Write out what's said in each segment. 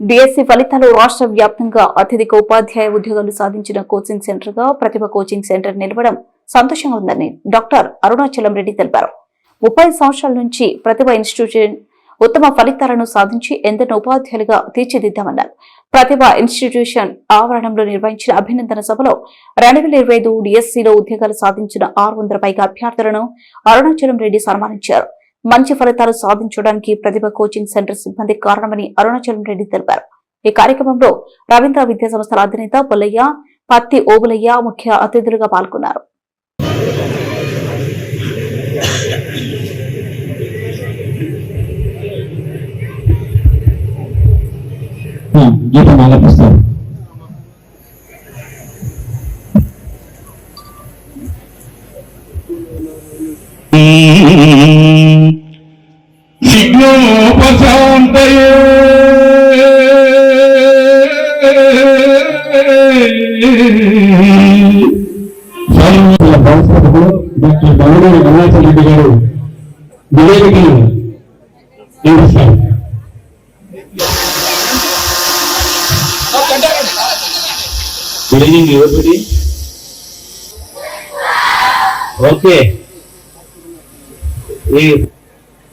BSc ఫలితాలు రాష్ట్ర వ్యాప్తంగా అత్యధిక ఉపాధ్యాయ ఉద్యోగాలు సాధించిన కోచింగ్ సెంటర్గా ప్రతిభ కోచింగ్ సెంటర్ నిలవడం సంతోషంగా ఉందని డాక్టర్ అరుణాచలం రెడ్డి తెలిపారు. ముప్పై సంవత్సరాల నుంచి ప్రతిభ ఇన్స్టిట్యూషన్ ఉత్తమ ఫలితాలను సాధించి ఎందరినో ఉపాధ్యాయులుగా తీర్చిదిద్దామన్నారు. ప్రతిభ ఇన్స్టిట్యూషన్ ఆవరణంలో నిర్వహించిన అభినందన సభలో రెండు వేల ఇరవై ఐదు డిఎస్సీలో ఉద్యోగాలు సాధించిన ఆరు వందల పైగా అభ్యర్థులను అరుణాచలం రెడ్డి సన్మానించారు. మంచి ఫలితాలు సాధించడానికి ప్రతిభ కోచింగ్ సెంటర్ సిబ్బంది కారణమని అరుణాచలం రెడ్డి తెలిపారు. ఈ కార్యక్రమంలో రవీంద్ర విద్యా సంస్థల అధినేత పుల్లయ్య పత్తి ఓబులయ్య ముఖ్య అతిథులుగా పాల్గొన్నారు. Hmm, గీతం ఆలపిస్తారు సిగ్నోపశాంతయే డాక్టర్ అరుణాచల్ రెడ్డి గారు నివేదికను అందిస్తారు గుడ్ ఈవినింగ్ ఓకే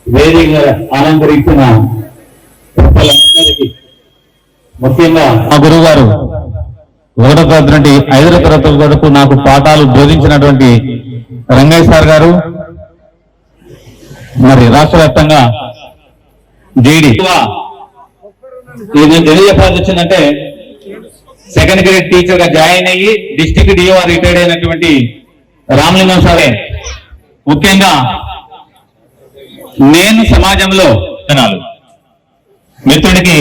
వేదికగా వేదిక ముఖ్యంగా మా గురువు గారు ఒకటో తరగతి నుండి ఐదవ తరగతి వరకు నాకు పాఠాలు బోధించినటువంటి రంగయ్య సార్ గారు మరి రాష్ట్ర వ్యాప్తంగా ఇది తెలియజెప్పాల్సి వచ్చిందంటే సెకండ్ గ్రేడ్ టీచర్గా జాయిన్ అయ్యి డిస్టిక్ డిఓ రిటైర్డ్ అయినటువంటి రామలింగం సారే. ముఖ్యంగా నేను సమాజంలో జనాలు. మిత్రుడికి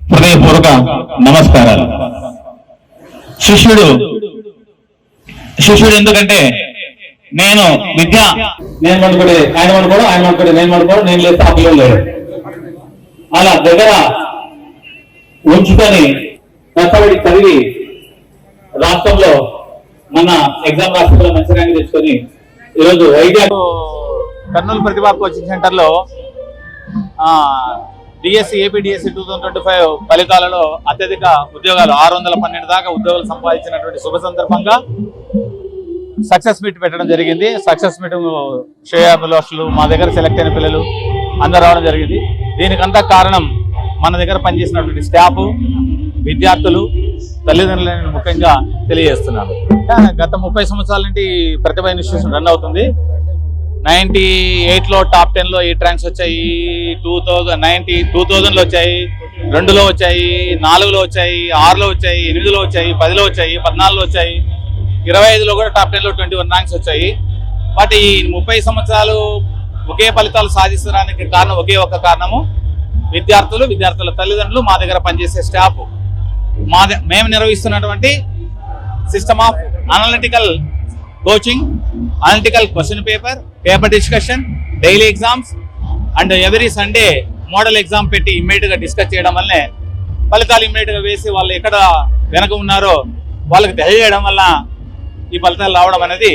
హృదయపూర్వక నమస్కారాలు. శిష్యుడు శిష్యుడు ఎందుకంటే నేను విద్య నేను పడుకోడే ఆయన వండుకోడు ఆయన వండుకోడు నేను వండుకోడు నేను లేదు ఆ లేదు. అలా దగ్గర ఉంచుకొని కష్టపడి చదివి రాష్ట్రంలో మన ఎగ్జామ్ రాష్ట్రంలో మంచి ర్యాంక్ తెచ్చుకొని ఈరోజు వైద్య కర్నూలు ప్రతిభా కోచింగ్ సెంటర్లో DSC AP DSC two thousand twenty five ఫలితాలలో అత్యధిక ఉద్యోగాలు ఆరు వందల పన్నెండు దాకా ఉద్యోగాలు సంపాదించినటువంటి శుభ సందర్భంగా సక్సెస్ మీట్ పెట్టడం జరిగింది. సక్సెస్ మీట్ శ్రేయాభిలాషులు మా దగ్గర సెలెక్ట్ అయిన పిల్లలు అందరు రావడం జరిగింది. దీనికంతా కారణం మన దగ్గర పనిచేసినటువంటి స్టాఫ్ విద్యార్థులు తల్లిదండ్రులను ముఖ్యంగా తెలియజేస్తున్నారు. గత ముప్పై సంవత్సరాల నుండి ప్రతిభ ఇన్స్టిట్యూషన్ రన్ అవుతుంది. నైన్టీ ఎయిట్లో టాప్ టెన్లో ఈ ట్రాంక్స్ వచ్చాయి. టూ థౌజండ్ నైన్టీ టూ థౌజండ్లో వచ్చాయి. రెండులో వచ్చాయి నాలుగులో వచ్చాయి ఆరులో వచ్చాయి ఎనిమిదిలో వచ్చాయి పదిలో వచ్చాయి పద్నాలుగులో వచ్చాయి. ఇరవై ఐదులో కూడా టాప్ టెన్లో ట్వంటీ వన్ ర్యాంక్స్ వచ్చాయి. బట్ ఈ ముప్పై సంవత్సరాలు ఒకే ఫలితాలు సాధించడానికి కారణం ఒకే ఒక కారణము. విద్యార్థులు విద్యార్థుల తల్లిదండ్రులు మా దగ్గర పనిచేసే స్టాఫ్. మా మేము నిర్వహిస్తున్నటువంటి system of analytical coaching analytical question paper paper discussion daily exams and every Sunday model exam పెట్టి ఇమ్మీడియట్గా డిస్కస్ చేయడం వల్లనే ఫలితాలు ఇమ్మీడియట్గా వేసి వాళ్ళు ఎక్కడ వెనక ఉన్నారో వాళ్ళకి తెలియజేయడం వల్ల ఈ ఫలితాలు రావడం అనేది